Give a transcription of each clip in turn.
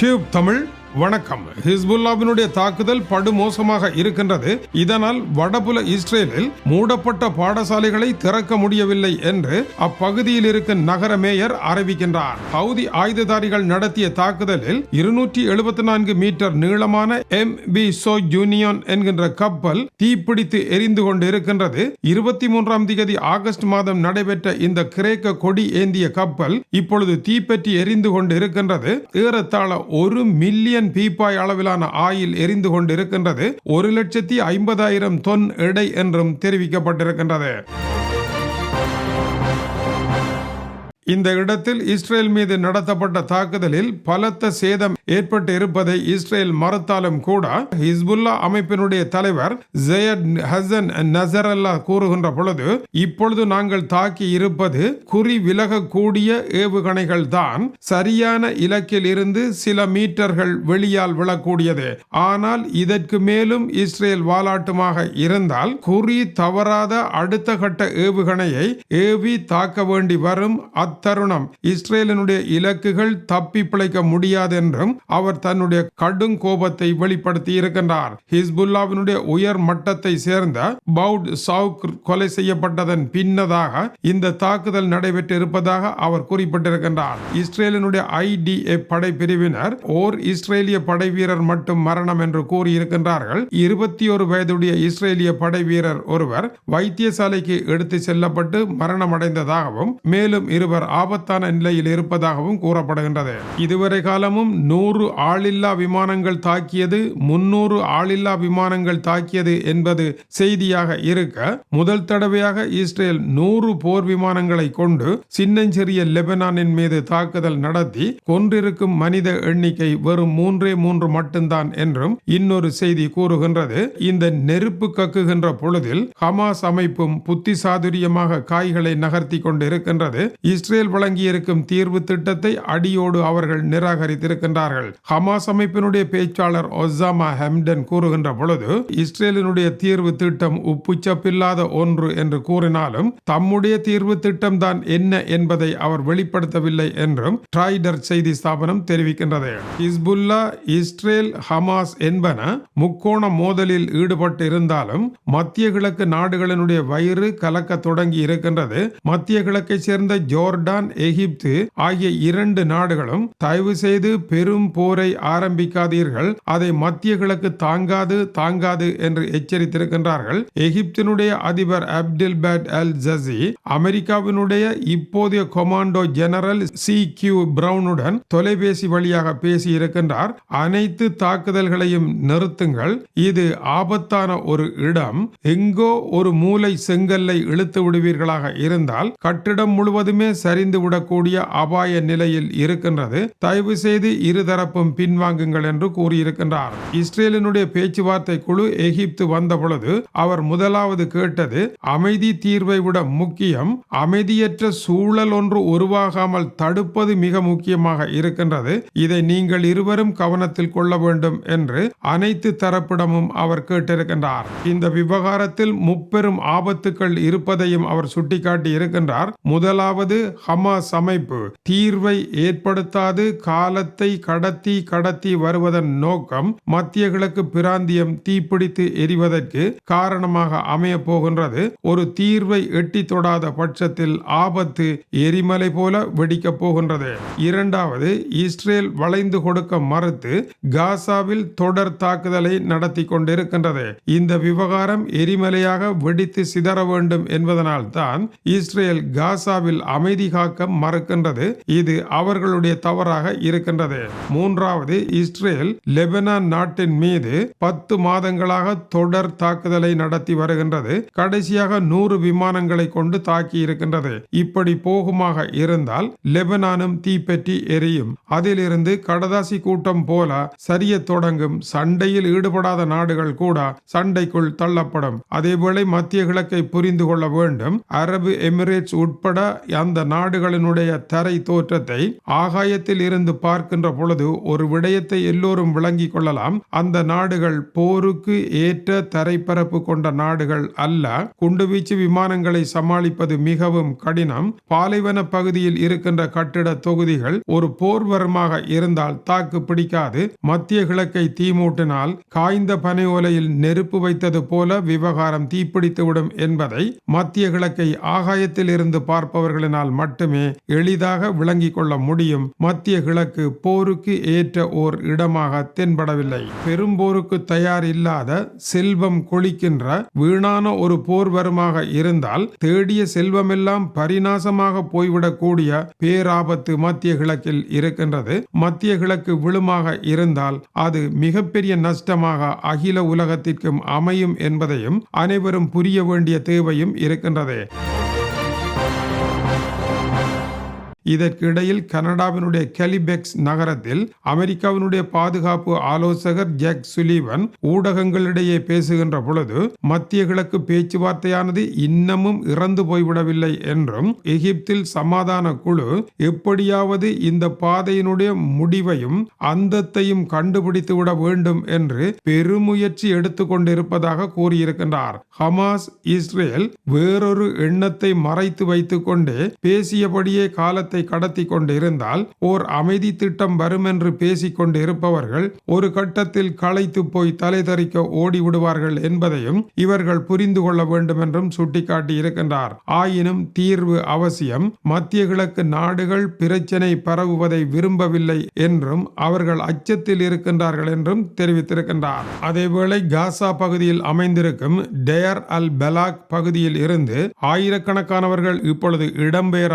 Tube Tamil வணக்கம். ஹிஸ்புல்லாவினுடைய தாக்குதல் படுமோசமாக இருக்கின்றது. இதனால் வடபுல இஸ்ரேலில் மூடப்பட்ட பாடசாலைகளை திறக்க முடியவில்லை என்று அப்பகுதியில் இருக்கும் நகர மேயர் அறிவிக்கின்றார். ஹவுதி ஆயுததாரிகள் நடத்திய தாக்குதலில் இருநூற்றி எழுபத்தி நான்கு மீட்டர் நீளமான எம் பி சோ யூனியன் என்கின்ற கப்பல் தீப்பிடித்து எரிந்து கொண்டு இருக்கின்றது இருபத்தி மூன்றாம் தேதி ஆகஸ்ட் மாதம் நடைபெற்ற இந்த கிரேக்க கொடி ஏந்திய கப்பல் இப்பொழுது தீப்பற்றி எரிந்து கொண்டு இருக்கின்றது ஏறத்தாழ ஒரு மில்லியன் பீப்பாய் அளவிலான ஆயில் எரிந்து கொண்டிருக்கின்றது. ஒரு லட்சத்தி ஐம்பதாயிரம் தொன் எடை என்றும் தெரிவிக்கப்பட்டிருக்கின்றது. இந்த இடத்தில் இஸ்ரேல் மீது நடத்தப்பட்ட தாக்குதலில் பலத்த சேதம் ஏற்பட்டு இருப்பதை இஸ்ரேல் மறுத்தாலும் கூட ஹிஸ்புல்லா அமைப்பினுடைய தலைவர் ஜெயத் ஹசன் நசரல்லா கூறுகின்ற பொழுது இப்பொழுது நாங்கள் தாக்கி இருப்பது குறி விலகக்கூடிய ஏவுகணைகள் தான். சரியான இலக்கில் இருந்து சில மீட்டர்கள் வெளியால் விழக்கூடியது. ஆனால் இதற்கு மேலும் இஸ்ரேல் வாலாட்டுமாக இருந்தால் குறி தவறாத அடுத்த கட்ட ஏவுகணையை ஏவி தாக்க வேண்டி வரும் அத்தருணம். இஸ்ரேலினுடைய இலக்குகள் தப்பி பிழைக்க முடியாது என்றும் அவர் தன்னுடைய கடும் கோபத்தை வெளிப்படுத்தி இருக்கின்றார். ஹிஸ்புல்லாவினுடைய உயர் மட்டத்தை சேர்ந்த பவுட் சவுக் கொலை செய்யப்பட்டதன் பின்னதாக இந்த தாக்குதல் நடைபெற்று இருப்பதாக அவர் குறிப்பிட்டிருக்கின்றார். இஸ்ரேலினுடைய ஐடிஏ படை பிரிவினர் ஓர் இஸ்ரேலிய படை வீரர் மட்டும் மரணம் என்று கூறியிருக்கின்றார்கள். இருபத்தி ஒரு வயதுடைய இஸ்ரேலிய படை வீரர் ஒருவர் வைத்தியசாலைக்கு எடுத்து செல்லப்பட்டு மரணமடைந்ததாகவும் மேலும் இருவர் ஆபத்தான நிலையில் இருப்பதாகவும் கூறப்படுகின்றது. இதுவரை காலமும் நூறு ஆளில்லா விமானங்கள் தாக்கியது முன்னூறு ஆளில்லா விமானங்கள் தாக்கியது என்பது செய்தியாக இருக்க முதல் தடவையாக இஸ்ரேல் நூறு போர் விமானங்களை கொண்டு சின்னஞ்சிறிய லெபனானின் மீது தாக்குதல் நடத்தி கொன்றிருக்கும் மனித எண்ணிக்கை வெறும் மூன்றே மூன்று மட்டும்தான் என்றும் இன்னொரு செய்தி கூறுகின்றது. இந்த நெருப்பு கக்குகின்ற பொழுதில் ஹமாஸ் அமைப்பும் புத்தி சாதுரியமாக காய்களை நகர்த்தி கொண்டு இருக்கின்றது இஸ்ரேல் வழங்கியிருக்கும் தீர்வு திட்டத்தை அடியோடு அவர்கள் நிராகரித்திருக்கின்றார்கள். ஹமாஸ் அமைப்பினுடைய பேச்சாளர் ஒசாமா ஹெம்டன் கூறுகின்ற பொழுது இஸ்ரேலினுடைய தீர்வு திட்டம் உப்புச்சப்பில்லாத ஒன்று என்று கூறினாலும் தம்முடைய தீர்வு திட்டம் தான் என்ன என்பதை அவர் வெளிப்படுத்தவில்லை என்றும் ட்ராய்டர் செய்தி ஸ்தாபனம் தெரிவிக்கின்றது. ஹிஸ்புல்லா இஸ்ரேல் ஹமாஸ் என்பன முக்கோண மோதலில் ஈடுபட்டு இருந்தாலும் மத்திய கிழக்கு நாடுகளினுடைய வயிறு கலக்க தொடங்கி இருக்கின்றது. மத்திய கிழக்கை சேர்ந்த ஜோர் எகிப்து ஆகிய இரண்டு நாடுகளும் தயவு செய்து பெரும் போரை ஆரம்பிக்காதீர்கள். அதை மத்திய கிழக்கு தாங்காது தாங்காது என்று எச்சரித்திருக்கின்றார்கள். எகிப்தினுடைய அதிபர் அப்டில் பேட் அல் ஜசி அமெரிக்காவினுடைய இப்போதைய கொமாண்டோ ஜெனரல் சி. கியூ. பிரவுனுடன் தொலைபேசி வழியாக பேசி இருக்கின்றார் அனைத்து தாக்குதல்களையும் நிறுத்துங்கள். இது ஆபத்தான ஒரு இடம். எங்கோ ஒரு மூலை செங்கல்லை இழுத்து விடுவீர்களாக இருந்தால் கட்டிடம் முழுவதுமே சரிந்து விடக்கூடிய அபாய நிலையில் இருக்கின்றது. தயவு செய்து இருதரப்பும் பின்வாங்குங்கள் என்று கூறியிருக்கின்றார். இஸ்ரேலினுடைய பேச்சுவார்த்தை குழு எகிப்து வந்த பொழுது அவர் முதலாவது கேட்டது அமைதி தீர்வை விட முக்கியம் அமைதியற்ற சூழல் ஒன்று உருவாகாமல் தடுப்பது மிக முக்கியமாக இருக்கின்றது. இதை நீங்கள் இருவரும் கவனத்தில் கொள்ள வேண்டும் என்று அனைத்து தரப்பிடமும் அவர் கேட்டிருக்கின்றார். இந்த விவகாரத்தில் முப்பெரும் ஆபத்துக்கள் இருப்பதையும் அவர் சுட்டிக்காட்டி இருக்கின்றார் முதலாவது ஹமாஸ் அமைப்பு தீர்வை ஏற்படுத்தாது காலத்தை கடத்தி கடத்தி வருவதன் நோக்கம் மத்திய கிழக்கு பிராந்தியம் தீப்பிடித்து எரிவதற்கு காரணமாக அமைய போகின்றது. ஒரு தீர்வை எட்டி தொடாத பட்சத்தில் ஆபத்து எரிமலை போல வெடிக்கப் போகின்றது. இரண்டாவது இஸ்ரேல் வளைந்து கொடுக்க மறுத்து காசாவில் தொடர் தாக்குதலை நடத்தி கொண்டிருக்கின்றது. இந்த விவகாரம் எரிமலையாக வெடித்து சிதற வேண்டும் என்பதனால் தான் இஸ்ரேல் காசாவில் அமைதி பாதுகாக்க மறுக்கின்றது. இது அவர்களுடைய தவறாக இருக்கின்றது. மூன்றாவது இஸ்ரேல் லெபனான் நாட்டின் மீது பத்து மாதங்களாக தொடர் தாக்குதலை நடத்தி வருகின்றது. கடைசியாக நூறு விமானங்களை கொண்டு தாக்கி இருக்கின்றது. இப்படி போகுமாக இருந்தால் லெபனானும் தீப்பற்றி எரியும். அதிலிருந்து கடதாசி கூட்டம் போல சரிய தொடங்கும். சண்டையில் ஈடுபடாத நாடுகள் கூட சண்டைக்குள் தள்ளப்படும். அதேவேளை மத்திய கிழக்கை புரிந்து கொள்ள வேண்டும். அரபு எமிரேட்ஸ் உட்பட அந்த நாடுகளினுடைய தரை தோற்றத்தை ஆகாயத்தில் இருந்து பார்க்கின்ற பொழுது ஒரு விடயத்தை எல்லோரும் விளங்கிக் கொள்ளலாம். அந்த நாடுகள் போருக்கு ஏற்ற தரைப்பரப்பு கொண்ட நாடுகள் அல்ல. குண்டுவீச்சு விமானங்களை சமாளிப்பது மிகவும் கடினம். பாலைவன பகுதியில் இருக்கின்ற கட்டிட தொகுதிகள் ஒரு போர்வரமாக இருந்தால் தாக்கு பிடிக்காது. மத்திய கிழக்கை தீமூட்டினால் காய்ந்த பனை ஓலையில் நெருப்பு வைத்தது போல விவகாரம் தீப்பிடித்துவிடும் என்பதை மத்திய கிழக்கை ஆகாயத்தில் இருந்து பார்ப்பவர்களினால் மட்டும் மட்டுமே எளிதாக விளங்கிக் கொள்ள முடியும். மத்திய கிழக்கு போருக்கு ஏற்ற ஓர் இடமாக தென்படவில்லை. பெரும்போருக்கு தயார் இல்லாத செல்வம் கொளிக்கின்ற வீணான ஒரு போர்வரமாக இருந்தால் தேடிய செல்வமெல்லாம் பரிநாசமாக போய்விடக்கூடிய பேராபத்து மத்திய கிழக்கில் இருக்கின்றது. மத்திய கிழக்கு விழுமாக இருந்தால் அது மிகப்பெரிய நஷ்டமாக அகில உலகத்திற்கும் அமையும் என்பதையும் அனைவரும் புரிய வேண்டிய தேவையும் இருக்கின்றது. இதற்கிடையில் கனடாவினுடைய கலிபெக்ஸ் நகரத்தில் அமெரிக்காவினுடைய பாதுகாப்பு ஆலோசகர் ஜாக் சுலீவன் ஊடகங்களிடையே பேசுகின்ற பொழுது மத்திய கிழக்கு பேச்சுவார்த்தையானது இன்னமும் இறந்து போய்விடவில்லை என்றும் எகிப்தில் சமாதான குழு எப்படியாவது இந்த பாதையினுடைய முடிவையும் அந்தத்தையும் கண்டுபிடித்து விட வேண்டும் என்று பெருமுயற்சி எடுத்துக்கொண்டிருப்பதாக கூறியிருக்கின்றார். ஹமாஸ் இஸ்ரேல் வேறொரு எண்ணத்தை மறைத்து வைத்துக்கொண்டே பேசியபடியே காலத்தை கடத்தி கொண்டிருந்தால் ஓர் அமைதி திட்டம் வரும் என்று பேசிக் கொண்டிருப்பவர்கள் ஒரு கட்டத்தில் களைத்து போய் தலை தெறிக்க ஓடி விடுவார்கள் என்பதையும் இவர்கள் புரிந்து கொள்ள வேண்டும் என்றும் சுட்டிக்காட்டியிருக்கின்றார். ஆயினும் தீர்வு அவசியம். மத்திய கிழக்கு நாடுகள் பிரச்சனை பரவுவதை விரும்பவில்லை என்றும் அவர்கள் அச்சத்தில் இருக்கின்றார்கள் என்றும் தெரிவித்திருக்கின்றார். அதேவேளை காசா பகுதியில் அமைந்திருக்கும் டேர் அல் பெலாக் பகுதியில் இருந்து ஆயிரக்கணக்கானவர்கள் இப்பொழுது இடம்பெயர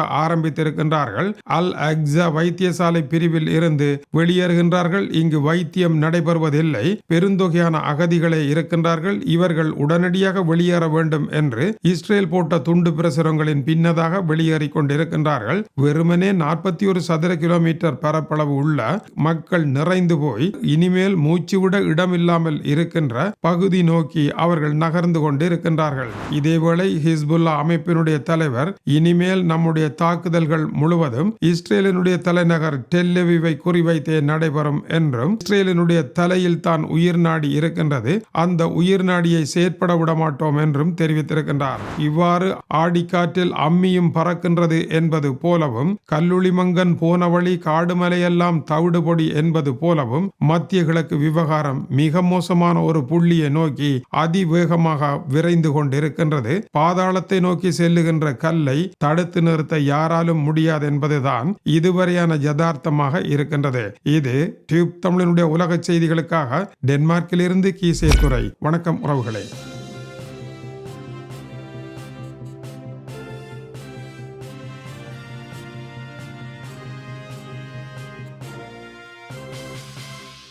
வருகிறார்கள் அல் அக்ஸா வைத்தியசாலை பிரிவில் இருந்து வெளியேறுகின்றார்கள். இங்கு வைத்தியம் நடைபெறுவதில்லை. பெருந்தொகையான அகதிகளே இருக்கின்றார்கள். இவர்கள் உடனடியாக வெளியேற வேண்டும் என்று இஸ்ரேல் போட்ட துண்டு பிரசுரங்களின் பின்னதாக வெளியேறிக் கொண்டிருக்கின்றார்கள். வெறுமனே நாற்பத்தி ஒரு சதுர கிலோமீட்டர் பரப்பளவு உள்ள மக்கள் நிறைந்து போய் இனிமேல் மூச்சுவிட இடமில்லாமல் இருக்கின்ற பகுதி நோக்கி அவர்கள் நகர்ந்து கொண்டிருக்கின்றார்கள். இதேவேளை ஹிஸ்புல்லா அமைப்பினுடைய தலைவர் இனிமேல் நம்முடைய தாக்குதல்கள் முழு முழுவதும் இஸ்ரேலினுடைய தலைநகர் டெல்லெவிவை குறிவைத்தே நடைபெறும் என்றும் இஸ்ரேலினுடைய தலையில் தான் உயிர் நாடி இருக்கின்றது. அந்த உயிர் நாடியை செயற்பட விட மாட்டோம் என்றும் தெரிவித்திருக்கின்றார். இவ்வாறு ஆடிக்காற்றில் அம்மியும் பறக்கின்றது என்பது போலவும் கல்லுளிமங்கன் போன வழி காடுமலையெல்லாம் தவிடுபொடி என்பது போலவும் மத்திய கிழக்கு விவகாரம் மிக மோசமான ஒரு புள்ளியை நோக்கி அதிவேகமாக விரைந்து கொண்டிருக்கின்றது. பாதாளத்தை நோக்கி செல்லுகின்ற கல்லை தடுத்து நிறுத்த யாராலும் முடியாது முடியாது என்பதுதான் இதுவரையான யதார்த்தமாக இருக்கின்றது. இது டியூப் தமிழனுடைய உலக செய்திகளுக்காக டென்மார்க்கிலிருந்து கீசே துறை வணக்கம் உறவுகளே.